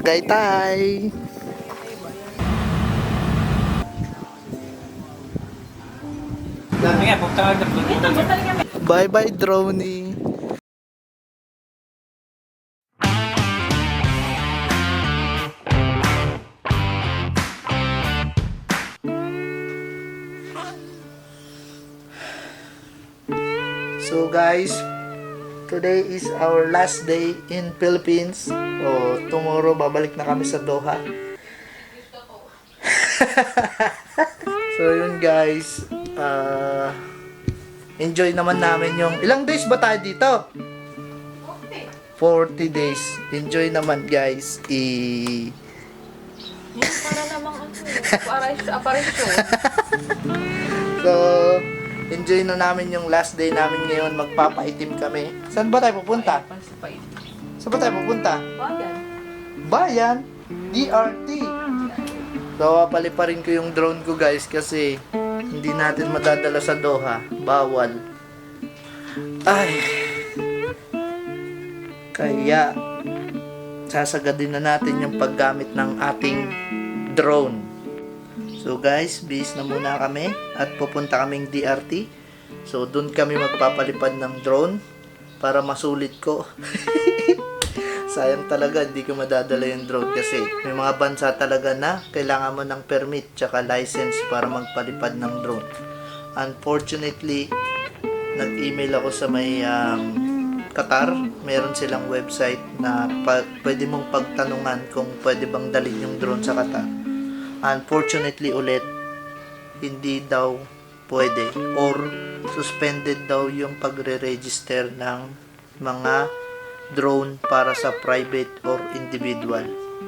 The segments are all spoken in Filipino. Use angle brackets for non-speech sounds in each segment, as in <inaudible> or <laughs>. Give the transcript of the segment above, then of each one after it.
Tagaytay. Bye-bye, Droney. So guys, today is our last day in Philippines. So tomorrow babalik na kami sa Doha. <laughs> so yun guys, ah enjoy naman namin yung ilang days ba tayo dito? 40 days. Enjoy naman guys. I para namang ano eh. Aparisyo. <laughs> Aparisyo. So, enjoy na namin yung last day namin ngayon. Magpapaitim kami. Saan ba tayo pupunta? Saan ba tayo pupunta? Bayan. Bayan. DRT. So, paliparin ko yung drone ko guys kasi hindi natin madadala sa Doha. Bawal. Ay. Kaya, sasagadin na natin yung paggamit ng ating drone. So guys, bis na muna kami at pupunta kaming DRT. So doon kami magpapalipad ng drone para masulit ko. <laughs> Sayang talaga, hindi ko madadala yung drone kasi may mga bansa talaga na kailangan mo ng permit tsaka license para magpalipad ng drone. Unfortunately, nag-email ako sa may um, Qatar. Meron silang website na pa- pwede mong pagtanungan kung pwede bang dalhin yung drone sa Qatar. Unfortunately ulit, hindi daw pwede or suspended daw yung pagre-register ng mga drone para sa private or individual.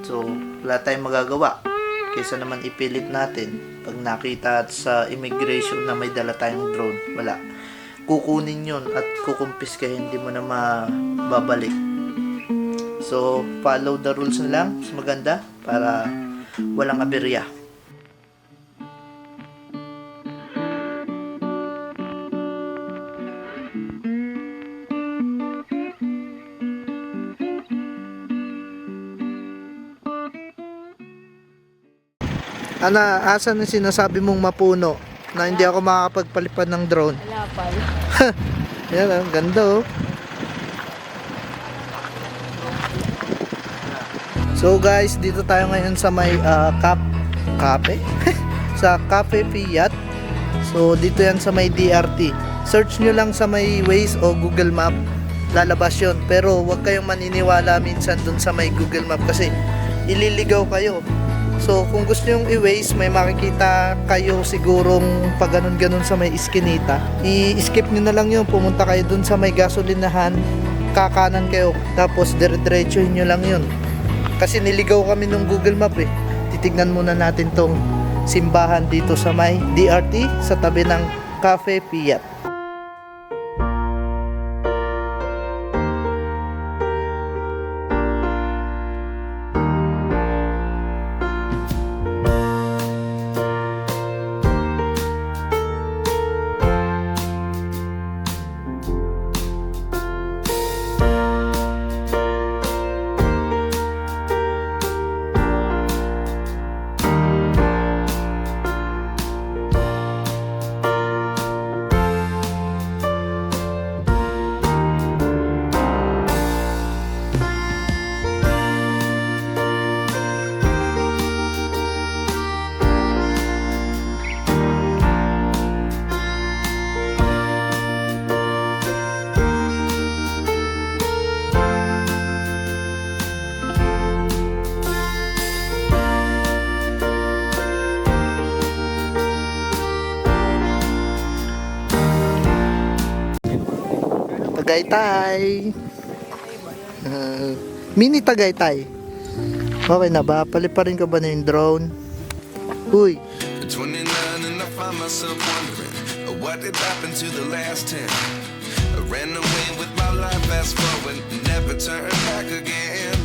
So, wala tayong magagawa. Kaysa naman ipilit natin pag nakita sa immigration na may dala tayong drone. Wala. Kukunin yun at kukumpis ka hindi mo na mababalik. So, follow the rules na lang. Mas maganda para walang aberya. Ana, asan yung sinasabi mong mapuno na hindi ako makakapagpalipad ng drone? Wala pal. <laughs> Yan, ang ganda oh. So guys, dito tayo ngayon sa may ah, cap cafe <laughs> sa Cafe Fiat. So dito yan sa may DRT. Search nyo lang sa may Waze o Google Map. Lalabas yun. Pero huwag kayong maniniwala minsan dun sa may Google Map kasi ililigaw kayo. So kung gusto yung i-Waze, may makikita kayo sigurong pag ganun-ganun sa may iskinita. I-skip nyo na lang yun. Pumunta kayo dun sa may gasolinahan. Kakanan kayo. Tapos dire-diretsuhin nyo lang yun. Kasi niligaw kami nung Google Map eh. Titignan muna natin tong simbahan dito sa may DRT sa tabi ng Cafe Fiat. Tagaytay. Uh, mini Tagaytay. Okay na ba? Paliparin ko ba na yung drone? Uy, At 29 and I find myself wondering uh, what did happen to the last 10. I ran away with my life, fast forward, never turn back again.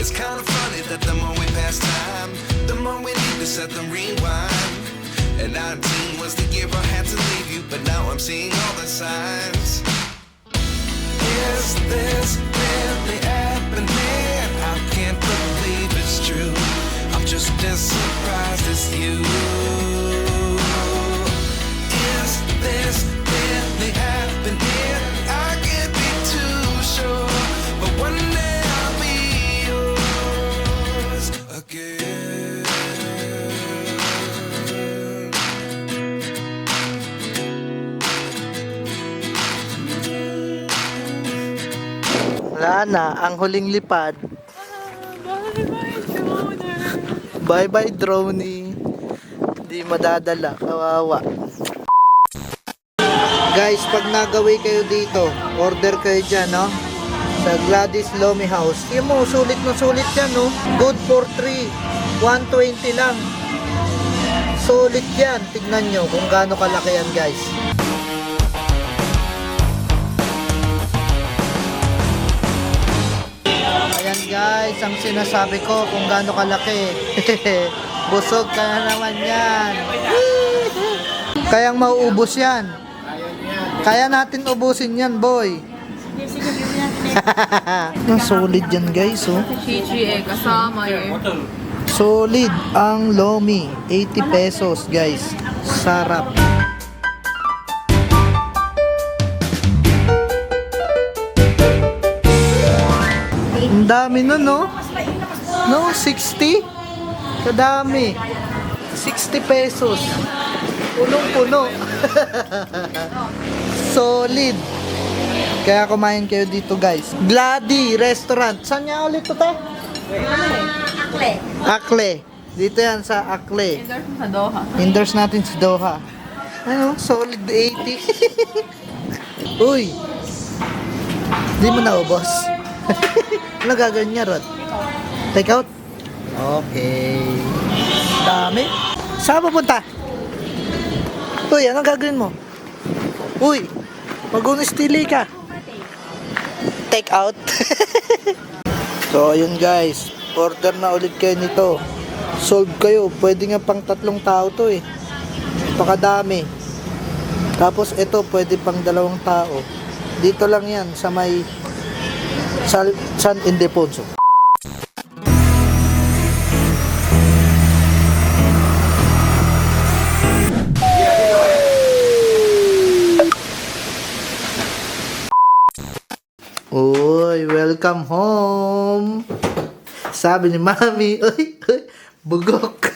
It's kind of funny that the more we pass time, the more we need to set the rewind. And 19 was the year I had to leave you, but now I'm seeing all the signs. Is this really happening? I can't believe it's true. I'm just as surprised as you. Sana ang huling lipad. Bye bye droney. Hindi madadala, kawawa. Guys, pag nagawi kayo dito, order kayo dyan, no? Sa Gladys Lomi House. Yung mo, sulit na sulit yan, no? Good for 3. 120 lang. Solid yan. Tignan nyo kung gaano kalaki yan, guys. Guys, ang sinasabi ko kung gaano kalaki. <laughs> Busog ka na naman yan. <laughs> Kayang mauubos yan. Kaya natin ubusin yan, boy. <laughs> Solid yan guys, oh. Chichi eh, kasama eh. Solid ang Lomi. 80 pesos, guys. Sarap. Dami nun, no? No, 60? Kadami. 60 pesos. Punong-puno. <laughs> Solid. Kaya kumain kayo dito, guys. Glady Restaurant. Saan niya ulit to, te? Akle. Dito yan sa Akle. Endorse sa Doha. Endorse natin si Doha. Ano? Solid 80. <laughs> Uy! Di mo naubos. <laughs> ano gagawin niya, Rod? Take out? Okay. Dami. Saan pupunta? Uy, anong gagawin mo? Uy! Mag-unistili ka. Take out. <laughs> so, ayun guys. Order na ulit kayo nito. Solve kayo. Pwede nga pang tatlong tao to eh. Pakadami. Tapos ito pwede pang dalawang tao. Dito lang yan sa may Sal San Ildefonso. Uy, welcome home. Sabi ni Mami, <laughs> uy, uy, bugok.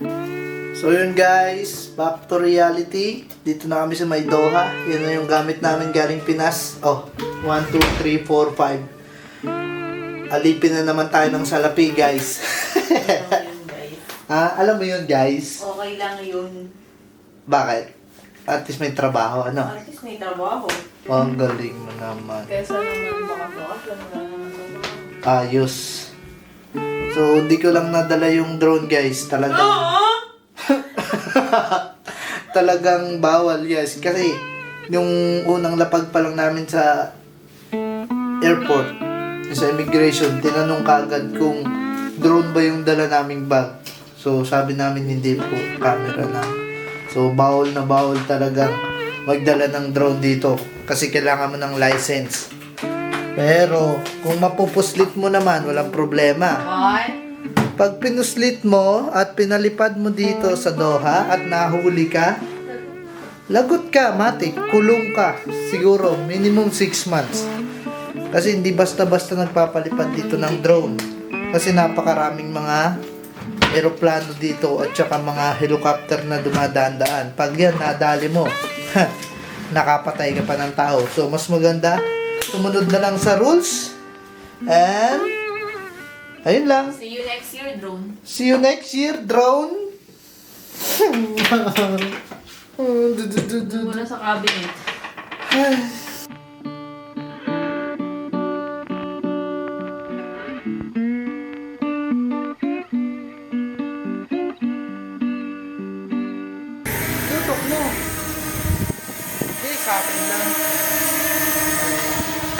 <laughs> so yun guys, back to reality. Dito na kami sa may Doha. Yan na yung gamit namin galing Pinas. Oh, 1, 2, 3, 4, 5. Alipin na naman tayo ng salapi guys. <laughs> ah, alam mo yun guys? Okay lang yun. Bakit? At least may trabaho, ano? At least may trabaho. Oh, ang galing mo naman. Kesa naman baka bakas, wala naman. Ayos. So, hindi ko lang nadala yung drone, guys. Talagang... <laughs> talagang bawal, yes. Kasi, yung unang lapag pa lang namin sa airport, sa immigration, tinanong kagad kung drone ba yung dala naming bag. So, sabi namin hindi po, camera na. So, bawal na bawal talagang magdala ng drone dito. Kasi kailangan mo ng license. Pero, kung mapupuslit mo naman, walang problema. What? Pag pinuslit mo at pinalipad mo dito sa Doha at nahuli ka, lagot ka, matik, kulong ka. Siguro, minimum 6 months. Kasi hindi basta-basta nagpapalipad dito ng drone. Kasi napakaraming mga eroplano dito at saka mga helicopter na dumadaan-daan. Pag yan, nadali mo, nakapatay ka pa ng tao. So, mas maganda, sumunod na lang sa rules. And, ayun lang. See you next year, drone. See you next year, drone. Muna sa cabinet. <laughs> akin lang.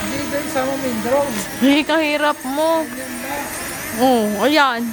Hindi, mo yung drone. Hey, kahirap mo. Oo, oh, ayan.